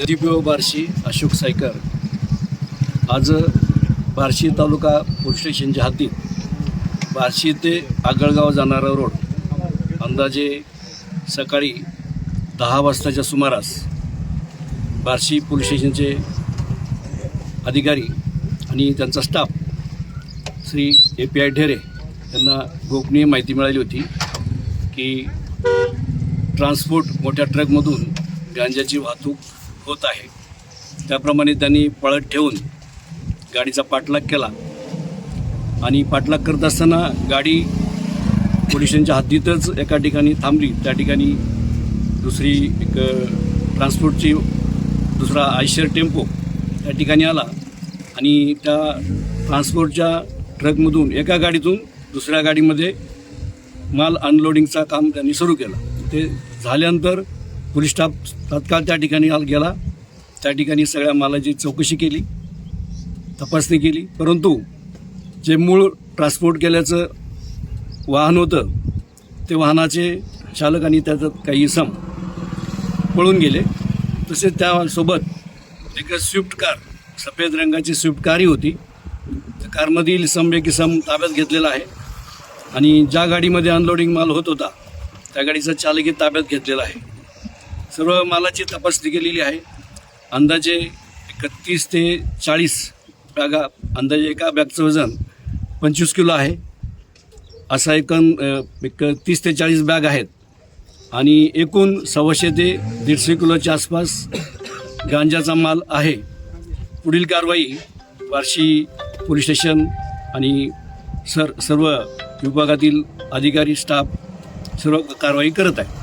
यदीपीओ बार्शी अशोक सायकर. आज बार्शी तालुका पोलीस स्टेशनच्या हद्दीत बार्शी ते आगळगाव जाणारा रोड अंदाजे सकाळी दहा वाजताच्या सुमारास बार्शी पोलीस स्टेशनचे अधिकारी आणि त्यांचा staff Shri A P I Dhere यांना गोपनीय माहिती मिळाली होती की ट्रान्सपोर्ट मोठ्या ट्रकमधून गांजाची वाहतूक होत आहे. त्याप्रमाणे त्यांनी पळत ठेवून गाडीचा पाठलाग केला. आणि पाठलाग करत असताना गाडी पोलिसांच्या हद्दीतच एका ठिकाणी थांबली. त्या ठिकाणी दुसरी एक ट्रान्सपोर्टची दुसरा आयशर टेम्पो त्या ठिकाणी आला. आणि त्या ट्रान्सपोर्टच्या ट्रकमधून एका गाडीतून दुसऱ्या गाडीमध्ये माल अनलोडिंगचा काम त्यांनी सुरू केला. ते झाल्यानंतर पोलीस स्टाफ तात्काळ त्या ठिकाणी आल- गेला. त्या ठिकाणी सगळ्या मालाची चौकशी केली. तपासणी केली. परंतु जे मूळ ट्रान्सपोर्ट केल्याचं वाहन होतं ते वाहनाचे चालक आणि त्याचं काही इसम पळून गेले. तसेच त्यासोबत एक स्विफ्ट कार सफेद रंगाची स्विफ्ट कारही होती. त्या कारमधील इसम एक इसम ताब्यात घेतलेला आहे. आणि ज्या गाडीमध्ये अनलोडिंग माल होत होता त्या गाडीचा चालकही ताब्यात घेतलेला आहे. सर्व मालाची तपासणी केलेली आहे. अंदाजे एकतीस ते चाळीस बॅगा अंदाजे एका बॅगचं वजन पंचवीस किलो आहे. असा एकूण एक तीस ते चाळीस बॅग आहेत. आणि एकूण सव्वाशे ते दीडशे किलोच्या आसपास गांजाचा माल आहे. पुढील कारवाई बार्शी पोलीस स्टेशन आणि सर सर्व विभागातील अधिकारी स्टाफ सर्व कारवाई करत आहे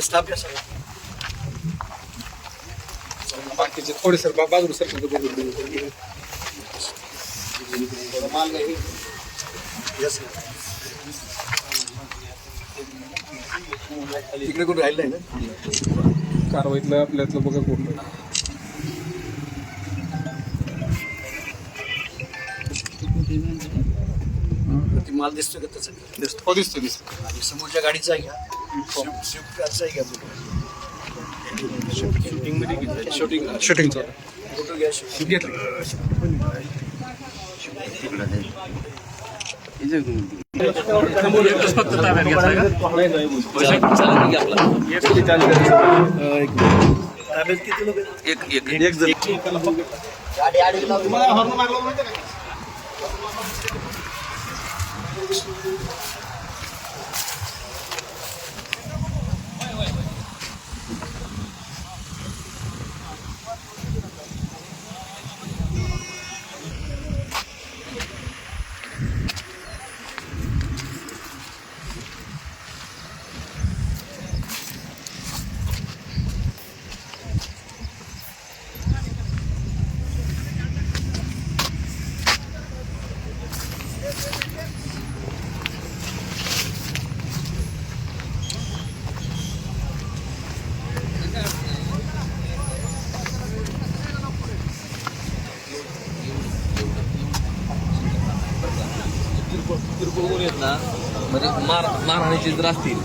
स्टाफ या सगळ्या बाकीचे थोडे सर बाजूला सर तिकडे कोण राहिलं आहे ना? कारवाईतलं आपल्यातलं बघा कोण ती माल दिसतोय का त्याचा दिसतो. हो दिसतो दिसतो आणि समोरच्या गाडीचा आहे घ्या शूटिंग शूटिंगचं फोटो घ्या shooting. घेतलं ताब्यात बघून येत ना म्हणजे मार मारहाणीचे जर असतील.